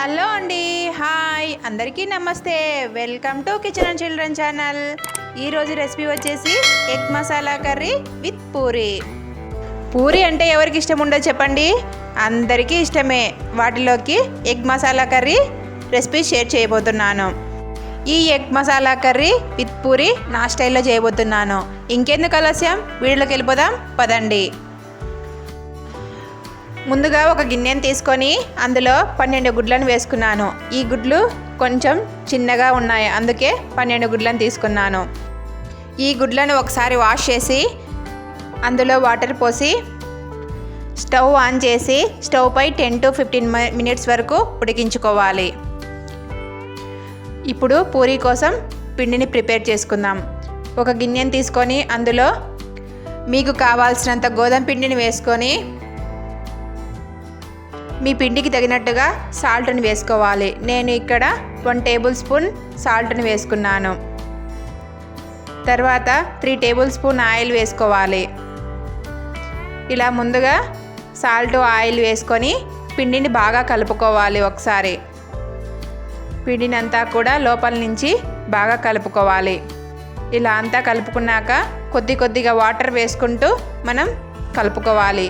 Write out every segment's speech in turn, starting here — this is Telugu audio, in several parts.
హలో అండి హాయ్. అందరికీ నమస్తే. Welcome to kitchen and children channel. ఈరోజు రెసిపీ వచ్చేసి egg masala curry with puri. Puri అంటే ఎవరికి ఇష్టం ఉండదు చెప్పండి? అందరికీ ఇష్టమే. వాటిలోకి egg masala curry recipe share చేయబోతున్నాను. ఈ egg masala curry with puri నా స్టైల్లో చేయబోతున్నాను. ఇంకెందుకు ఆలస్యం? వీడియోలోకి వెళ్ళిపోదాం. పదండి. ముందుగా ఒక గిన్నెను తీసుకొని అందులో పన్నెండు గుడ్లను వేసుకున్నాను. ఈ గుడ్లు కొంచెం చిన్నగా ఉన్నాయి. అందుకే పన్నెండు గుడ్లను తీసుకున్నాను. ఈ గుడ్లను ఒకసారి వాష్ చేసి అందులో వాటర్ పోసి స్టవ్ ఆన్ చేసి స్టవ్ పై టెన్ టు ఫిఫ్టీన్ మినిట్స్ వరకు ఉడికించుకోవాలి. ఇప్పుడు పూరీ కోసం పిండిని ప్రిపేర్ చేసుకుందాం. ఒక గిన్నెను తీసుకొని అందులో మీకు కావాల్సినంత గోధుమ పిండిని వేసుకొని మీ పిండికి తగినట్టుగా సాల్ట్ని వేసుకోవాలి. నేను ఇక్కడ వన్ టేబుల్ స్పూన్ సాల్ట్ని వేసుకున్నాను. తర్వాత త్రీ టేబుల్ స్పూన్ ఆయిల్ వేసుకోవాలి. ఇలా ముందుగా సాల్ట్ ఆయిల్ వేసుకొని పిండిని బాగా కలుపుకోవాలి ఒకసారి. పిండిని అంతా కూడా లోపల నుంచి బాగా కలుపుకోవాలి. ఇలా అంతా కలుపుకున్నాక కొద్ది కొద్దిగా వాటర్ వేసుకుంటూ మనం కలుపుకోవాలి.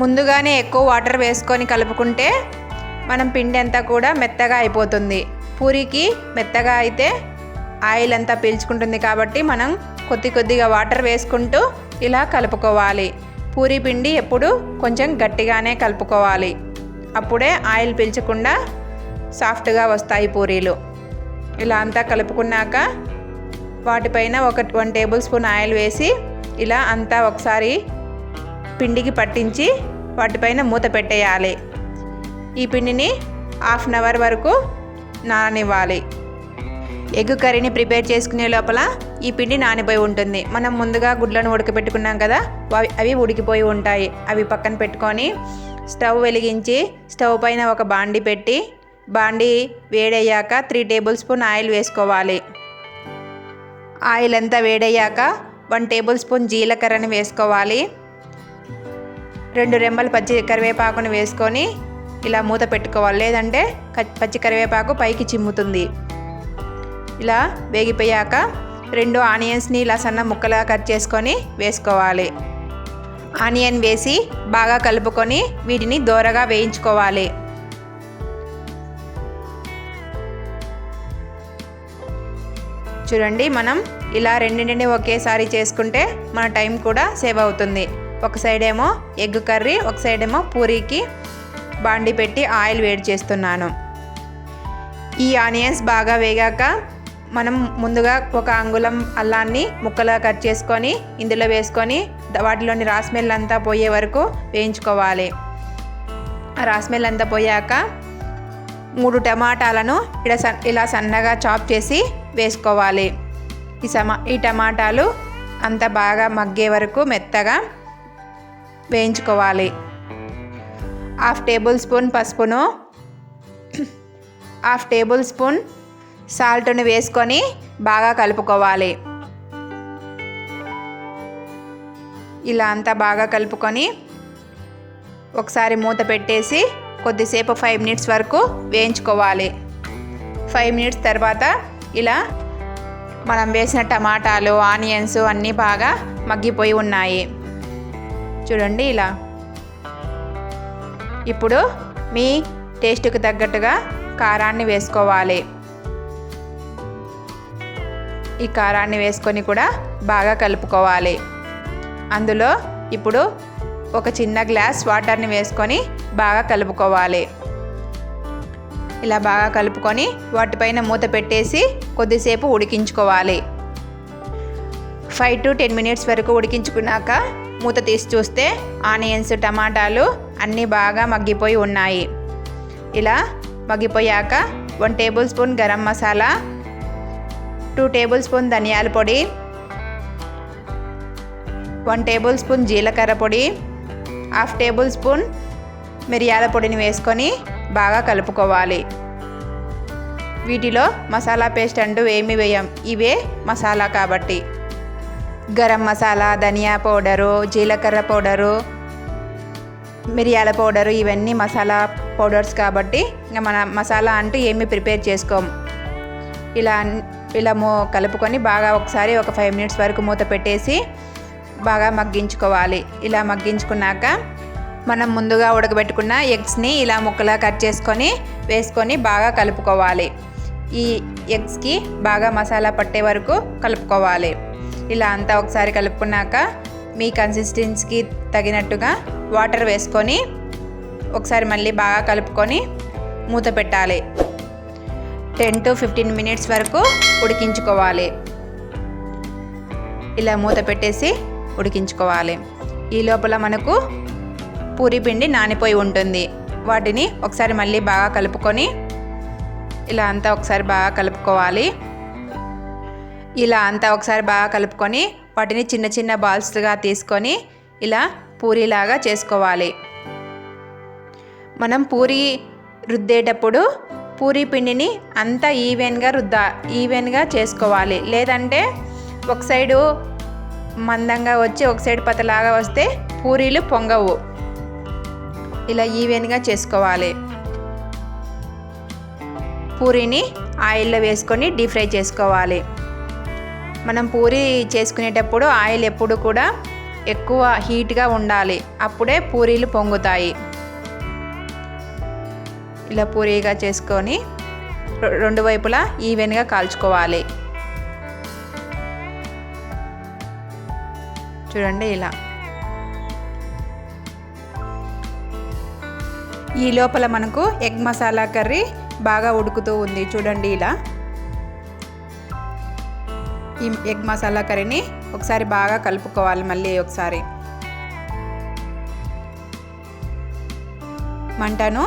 ముందుగానే ఎక్కువ వాటర్ వేసుకొని కలుపుకుంటే మనం పిండి అంతా కూడా మెత్తగా అయిపోతుంది. పూరికి మెత్తగా అయితే ఆయిల్ అంతా పీల్చుకుంటుంది కాబట్టి మనం కొద్ది కొద్దిగా వాటర్ వేసుకుంటూ ఇలా కలుపుకోవాలి. పూరి పిండి ఎప్పుడు కొంచెం గట్టిగానే కలుపుకోవాలి. అప్పుడే ఆయిల్ పీల్చకుండా సాఫ్ట్గా వస్తాయి పూరీలు. ఇలా అంతా కలుపుకున్నాక వాటిపైన ఒక వన్ టేబుల్ స్పూన్ ఆయిల్ వేసి ఇలా అంతా ఒకసారి పిండికి పట్టించి వాటిపైన మూత పెట్టేయాలి. ఈ పిండిని హాఫ్ అన్ అవర్ వరకు నాననివ్వాలి. ఎగ్ కర్రీని ప్రిపేర్ చేసుకునే లోపల ఈ పిండి నానిపోయి ఉంటుంది. మనం ముందుగా గుడ్లను ఉడకబెట్టుకున్నాం కదా అవి అవి ఉడికిపోయి ఉంటాయి. అవి పక్కన పెట్టుకొని స్టవ్ వెలిగించి స్టవ్ పైన ఒక బాండి పెట్టి బాండి వేడయ్యాక త్రీ టేబుల్ స్పూన్ ఆయిల్ వేసుకోవాలి. ఆయిల్ అంతా వేడయ్యాక వన్ టేబుల్ స్పూన్ జీలకర్రని వేసుకోవాలి. రెండు రెమ్మలు పచ్చి కరివేపాకుని వేసుకొని ఇలా మూత పెట్టుకోవాలి. లేదంటే పచ్చి కరివేపాకు పైకి చిమ్ముతుంది. ఇలా వేగిపోయాక రెండు ఆనియన్స్ని ఇలా సన్న ముక్కలుగా కట్ చేసుకొని వేసుకోవాలి. ఆనియన్ వేసి బాగా కలుపుకొని వీటిని దోరగా వేయించుకోవాలి. చూడండి మనం ఇలా రెండింటిని ఒకేసారి చేసుకుంటే మన టైం కూడా సేవ్ అవుతుంది. ఒక సైడ్ ఏమో ఎగ్ కర్రీ ఒక సైడ్ ఏమో పూరీకి బాండి పెట్టి ఆయిల్ వేడి చేస్తున్నాను. ఈ ఆనియన్స్ బాగా వేగాక మనం ముందుగా ఒక అంగుళం అల్లాన్ని ముక్కలుగా కట్ చేసుకొని ఇందులో వేసుకొని వాటిలోని రాస్మెల్ అంతా పోయే వరకు వేయించుకోవాలి. ఆ రాస్మెల్ అంతా పోయాక మూడు టమాటాలను ఇలా సన్ ఇలా సన్నగా చాప్ చేసి వేసుకోవాలి. ఈ సమా ఈ టమాటాలు అంత బాగా మగ్గే వరకు మెత్తగా వేయించుకోవాలి. హాఫ్ టేబుల్ స్పూన్ పసుపును హాఫ్ టేబుల్ స్పూన్ సాల్ట్ను వేసుకొని బాగా కలుపుకోవాలి. ఇలా అంతా బాగా కలుపుకొని ఒకసారి మూత పెట్టేసి కొద్దిసేపు ఫైవ్ మినిట్స్ వరకు వేయించుకోవాలి. ఫైవ్ మినిట్స్ తర్వాత ఇలా మనం వేసిన టమాటాలు ఆనియన్స్ అన్నీ బాగా మగ్గిపోయి ఉన్నాయి. చూడండి ఇలా. ఇప్పుడు మీ టేస్ట్కి తగ్గట్టుగా కారాన్ని వేసుకోవాలి. ఈ కారాన్ని వేసుకొని కూడా బాగా కలుపుకోవాలి. అందులో ఇప్పుడు ఒక చిన్న గ్లాస్ వాటర్ని వేసుకొని బాగా కలుపుకోవాలి. ఇలా బాగా కలుపుకొని వాటిపైన మూత పెట్టేసి కొద్దిసేపు ఉడికించుకోవాలి. ఫైవ్ టు టెన్ మినిట్స్ వరకు ఉడికించుకున్నాక మూత తీసి చూస్తే ఆనియన్స్ టమాటాలు అన్నీ బాగా మగ్గిపోయి ఉన్నాయి. ఇలా మగ్గిపోయాక one tablespoon garam masala two tablespoon ధనియాల పొడి వన్ టేబుల్ స్పూన్ జీలకర్ర పొడి హాఫ్ టేబుల్ స్పూన్ మిరియాల పొడిని వేసుకొని బాగా కలుపుకోవాలి. వీటిలో మసాలా పేస్ట్ అంటూ ఏమి వేయం. ఇవే మసాలా కాబట్టి. గరం మసాలా ధనియా పౌడరు జీలకర్ర పౌడరు మిరియాల పౌడరు ఇవన్నీ మసాలా పౌడర్స్ కాబట్టి ఇంకా మన మసాలా అంటూ ఏమీ ప్రిపేర్ చేసుకోం. ఇలా ఇలా మూ కలుపుకొని బాగా ఒకసారి ఒక ఫైవ్ మినిట్స్ వరకు మూత పెట్టేసి బాగా మగ్గించుకోవాలి. ఇలా మగ్గించుకున్నాక మనం ముందుగా ఉడకబెట్టుకున్న ఎగ్స్ని ఇలా ముక్కలా కట్ చేసుకొని వేసుకొని బాగా కలుపుకోవాలి. ఈ ఎగ్స్కి బాగా మసాలా పట్టే వరకు కలుపుకోవాలి. ఇలా అంతా ఒకసారి కలుపుకున్నాక మీ కన్సిస్టెన్సీకి తగినట్టుగా వాటర్ వేసుకొని ఒకసారి మళ్ళీ బాగా కలుపుకొని మూత పెట్టాలి. టెన్ టు ఫిఫ్టీన్ మినిట్స్ వరకు ఉడికించుకోవాలి. ఇలా మూత పెట్టేసి ఉడికించుకోవాలి. ఈ లోపల మనకు పూరి పిండి నానిపోయి ఉంటుంది. వాటిని ఒకసారి మళ్ళీ బాగా కలుపుకొని ఇలా అంతా ఒకసారి బాగా కలుపుకోవాలి. ఇలా అంతా ఒకసారి బాగా కలుపుకొని వాటిని చిన్న చిన్న బాల్స్గా తీసుకొని ఇలా పూరీలాగా చేసుకోవాలి. మనం పూరి రుద్దేటప్పుడు పూరి పిండిని అంతా ఈవెన్గా రుద్దా ఈవెన్గా చేసుకోవాలి. లేదంటే ఒక సైడు మందంగా వచ్చి ఒక సైడ్ పతలాగా వస్తే పూరీలు పొంగవు. ఇలా ఈవెన్గా చేసుకోవాలి. పూరీని ఆయిల్లో వేసుకొని డీప్ ఫ్రై చేసుకోవాలి. మనం పూరి చేసుకునేటప్పుడు ఆయిల్ ఎప్పుడు కూడా ఎక్కువ హీట్గా ఉండాలి. అప్పుడే పూరీలు పొంగుతాయి. ఇలా పూరీగా చేసుకొని రెండు వైపులా ఈవెన్గా కాల్చుకోవాలి. చూడండి ఇలా. ఈ లోపల మనకు ఎగ్ మసాలా కర్రీ బాగా ఉడుకుతూ ఉంది. చూడండి ఇలా. ఈ ఎగ్ మసాలా కర్రీని ఒకసారి బాగా కలుపుకోవాలి మళ్ళీ ఒకసారి. మంటను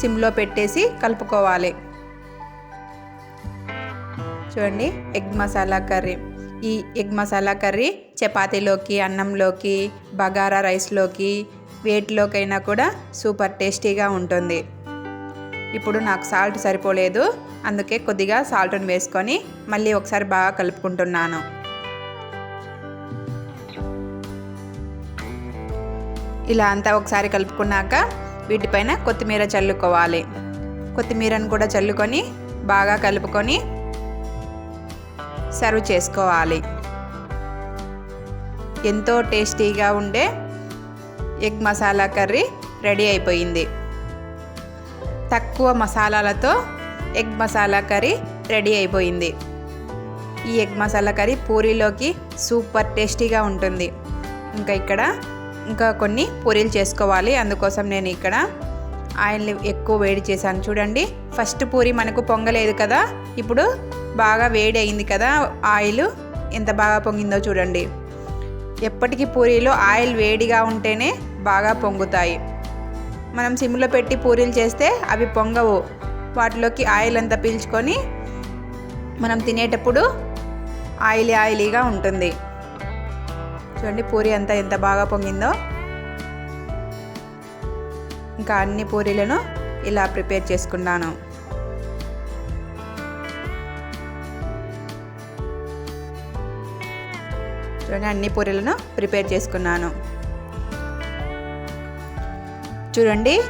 సిమ్లో పెట్టేసి కలుపుకోవాలి. చూడండి ఎగ్ మసాలా కర్రీ. ఈ ఎగ్ మసాలా కర్రీ చపాతీలోకి అన్నంలోకి బగారా రైస్లోకి వేటిలోకైనా కూడా సూపర్ టేస్టీగా ఉంటుంది. ఇప్పుడు నాకు సాల్ట్ సరిపోలేదు. అందుకే కొద్దిగా సాల్ట్ని వేసుకొని మళ్ళీ ఒకసారి బాగా కలుపుకుంటున్నాను. ఇలా అంతా ఒకసారి కలుపుకున్నాక వీటిపైన కొత్తిమీర చల్లుకోవాలి. కొత్తిమీరను కూడా చల్లుకొని బాగా కలుపుకొని సర్వ్ చేసుకోవాలి. ఎంతో టేస్టీగా ఉండే ఎగ్ మసాలా కర్రీ రెడీ అయిపోయింది. తక్కువ మసాలాలతో ఎగ్ మసాలా కర్రీ రెడీ అయిపోయింది. ఈ ఎగ్ మసాలా కర్రీ పూరీలోకి సూపర్ టేస్టీగా ఉంటుంది. ఇంకా ఇక్కడ ఇంకా కొన్ని పూరీలు చేసుకోవాలి. అందుకోసం నేను ఇక్కడ ఆయిల్ని ఎక్కువ వేడి చేశాను. చూడండి ఫస్ట్ పూరి మనకు పొంగలేదు కదా. ఇప్పుడు బాగా వేడి అయింది కదా. ఆయిల్ ఎంత బాగా పొంగిందో చూడండి. ఎప్పటికీ పూరీలో ఆయిల్ వేడిగా ఉంటేనే బాగా పొంగుతాయి. మనం సిమ్లో పెట్టి పూరీలు చేస్తే అవి పొంగవు. వాటిలోకి ఆయిల్ అంతా పీల్చుకొని మనం తినేటప్పుడు ఆయిలీ ఆయిలీగా ఉంటుంది. చూడండి పూరి అంతా ఎంత బాగా పొంగిందో. ఇంకా అన్ని పూరీలను ఇలా ప్రిపేర్ చేసుకున్నాను. చూడండి అన్ని పూరీలను ప్రిపేర్ చేసుకున్నాను. చూడండి.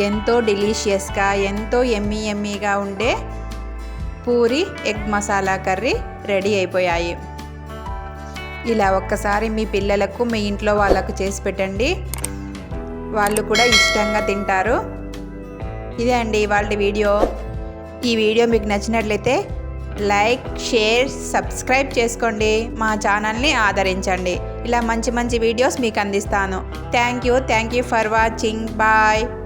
ఎంతో డెలీషియస్గా ఎంతో ఎమ్మీ ఎమ్మీగా ఉండే puri egg masala curry ready అయిపోయాయి. ఇలా ఒక్కసారి మీ పిల్లలకు మీ ఇంట్లో వాళ్ళకు చేసి పెట్టండి. వాళ్ళు కూడా ఇష్టంగా తింటారు. ఇదే అండి ఇవాళ వీడియో. ఈ వీడియో మీకు నచ్చినట్లయితే లైక్ షేర్ సబ్స్క్రైబ్ చేసుకోండి. మా ఛానల్ని ఆదరించండి. ఇలా మంచి మంచి వీడియోస్ మీకు అందిస్తాను. Thank you thank you for watching. Bye.